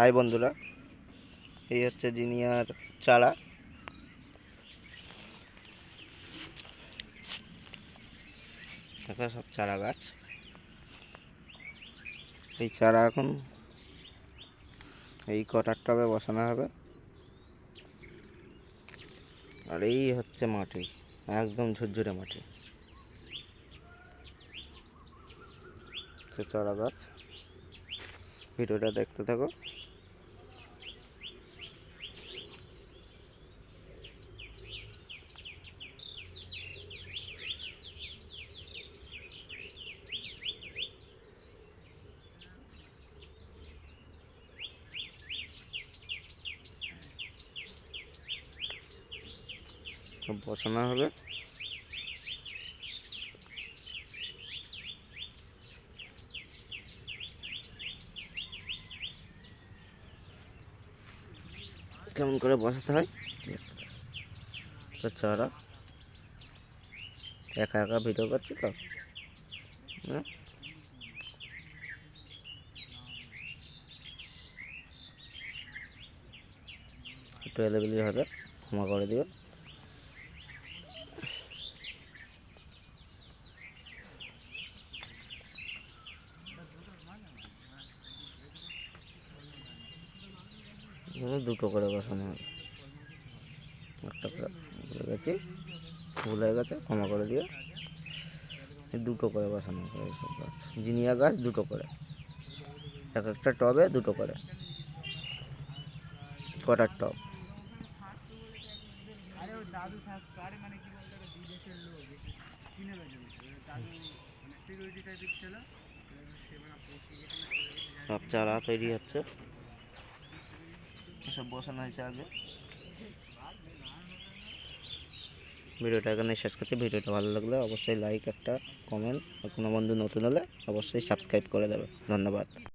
High বন্ধুরা, এই হচ্ছে জিনিয়ার চারা। সব চারা গাছ। এই চারা এখন এই কটার টবে বসানো হবে। আর এই হচ্ছে মাটি, একদম ঝুরঝুরে মাটি। চারা গাছ, ভিডিওটা দেখতে থাকো। বসানো হবে। কেমন করে বসাতে হয়? চারা একা একা ভিডিও করছি তো। হ্যাঁ। একটু এলেবেলি হবে ক্ষমা করে দিও এখানে দুটো করে বসানো হবে। একটা ভুলে গেছি। ভুলে গেছে, ক্ষমা করে এই দুটো করে বসানো হবে এইসব গাছ। জিনিয়া গাছ, দুটো করে। এক একটা টবে দুটো করে। কটার টব? সব চারা তৈরি হচ্ছে। এসব বসানো হয়েছে আগে। ভিডিওটা এখানে শেষ করছি। ভিডিওটা ভালো লাগলে অবশ্যই লাইক একটা কমেন্ট আর কোনো বন্ধু নতুন হলে অবশ্যই সাবস্ক্রাইব করে দেবে। ধন্যবাদ।